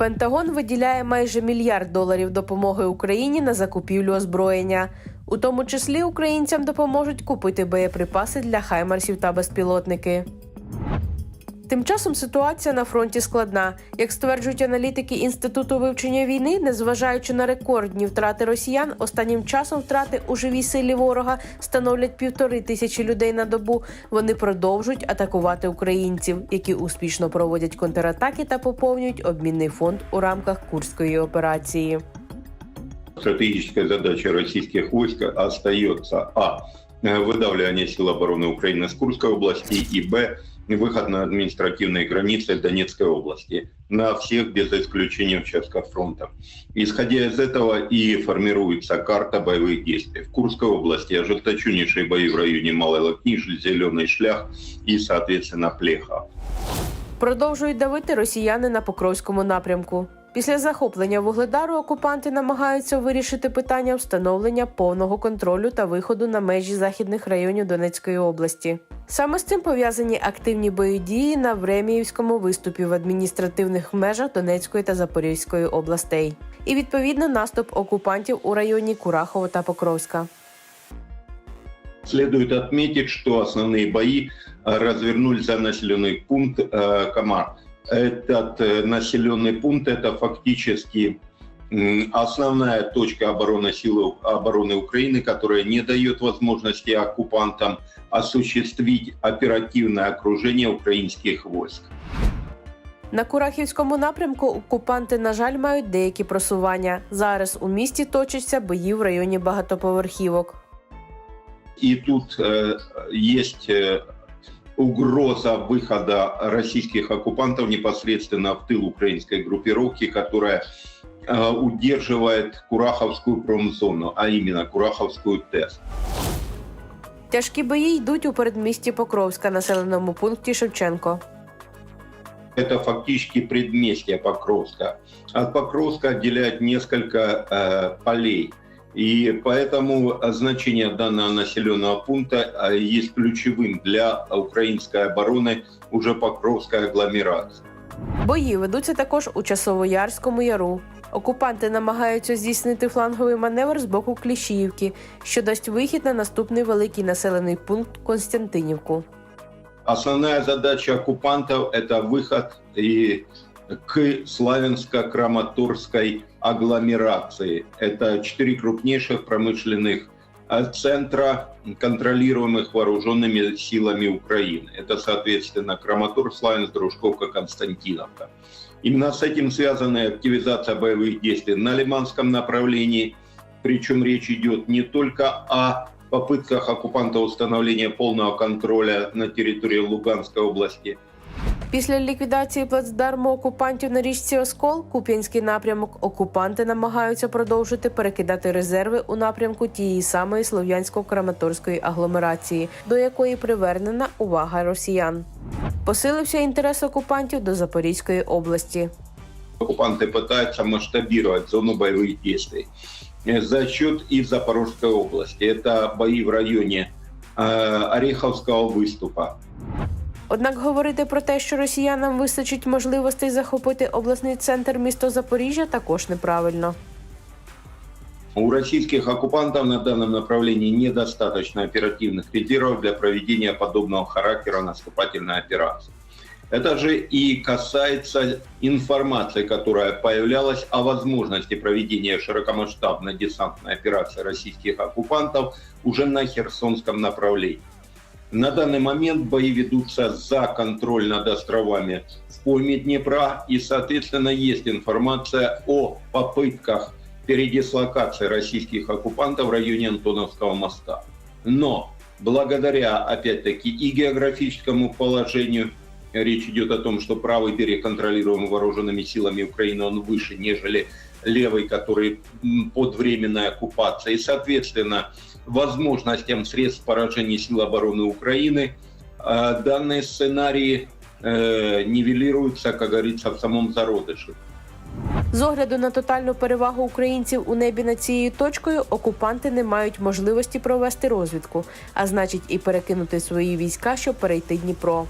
Пентагон виділяє майже мільярд доларів допомоги Україні на закупівлю озброєння. У тому числі українцям допоможуть купити боєприпаси для хаймарсів та безпілотники. Тим часом ситуація на фронті складна. Як стверджують аналітики Інституту вивчення війни, незважаючи на рекордні втрати росіян, останнім часом втрати у живій силі ворога становлять півтори тисячі людей на добу. Вони продовжують атакувати українців, які успішно проводять контратаки та поповнюють обмінний фонд у рамках курської операції. Стратегическая задача российских войск остается а. э, Выдавливание сил обороны Украины с Курской области и б. Выход на административные границы Донецкой области на всех без исключения участков фронта. Исходя из этого и формируется карта боевых действий. В Курской области ожесточеннейшие бои в районе Малой Лакниши, Зеленый Шлях и, соответственно, Плеха. Продовжують давити росіяни на Покровському напрямку. Після захоплення вугледару окупанти намагаються вирішити питання встановлення повного контролю та виходу на межі західних районів Донецької області. Саме з цим пов'язані активні бойові дії на Времіївському виступі в адміністративних межах Донецької та Запорізької областей, і відповідно наступ окупантів у районі Курахово та Покровська. Следует отметить, что основные бои э, развернулись за населенный пункт э, Камар. Этот э, населенный пункт это фактически м, основная точка обороны силы обороны Украины, которая не дает возможности оккупантам осуществить оперативное окружение украинских войск. На Курахівському напрямку окупанти, на жаль, мають деякі просування. Зараз у місті точаться бої в районі багатоповерхівок. И тут э, есть э, угроза выхода российских оккупантов непосредственно в тыл украинской группировки, которая э, удерживает Кураховскую промзону, а именно Кураховскую ТЭС. Тяжкі бої йдуть у передмісті Покровська, населеному пункті Шевченко. Это фактически предместье Покровска. От Покровска отделяет несколько э, полей. И поэтому значение данного населенного пункта э, есть ключевым для украинской обороны уже Покровской агломерации. Бої ведуться також у Часово-Ярському яру. Окупанти намагаються здійснити фланговий маневр з боку Кліщіївки, що дасть вихід на наступний великий населений пункт Константинівку. Основная задача оккупантов – это выход и к Славянско-Краматорской агломерации. Это четыре крупнейших промышленных э, центра, контролируемых вооруженными силами Украины. Это, соответственно, Краматор, Славянск, Дружковка, Константиновка. Именно с этим связана активизация боевых действий на Лиманском направлении. Причем речь идет не только о попытках оккупанта установления полного контроля на территории Луганской области, Після ліквідації плацдарму окупантів на річці Оскол, Куп'янський напрямок, окупанти намагаються продовжити перекидати резерви у напрямку тієї самої слов'янсько-краматорської агломерації, до якої привернена увага росіян. Посилився інтерес окупантів до Запорізької області. оккупанты пытаются масштабировать зону боевых действий э, за счет и Запорожской области. Это бои в районе э, Ореховского выступа. Однак говорити про те, що росіянам вистачить можливостей захопити обласний центр місто Запоріжжя, також неправильно. У российских оккупантов на данном направлении недостаточно оперативных резервов для проведения подобного характера наступательной операции. Это же и касается информации, которая появлялась о возможности проведения широкомасштабной десантной операции российских оккупантов уже на Херсонском направлении. На данный момент бои ведутся за контроль над островами в пойме Днепра, и, соответственно, есть информация о попытках передислокации российских оккупантов в районе Антоновского моста. Но благодаря, опять-таки, и географическому положению, речь идет о том, что правый берег контролируем вооруженными силами Украины, он выше, нежели левый, который м, под временной оккупацией. И, соответственно, возможностям средств поражения сил обороны Украины э, данные сценарии э, нивелируются, как говорится, в самом зародыше. З огляду на тотальну перевагу українців у небі над цією точкою, окупанти не мають можливості провести розвідку, а значить і перекинути свої війська, щоб перейти Дніпро.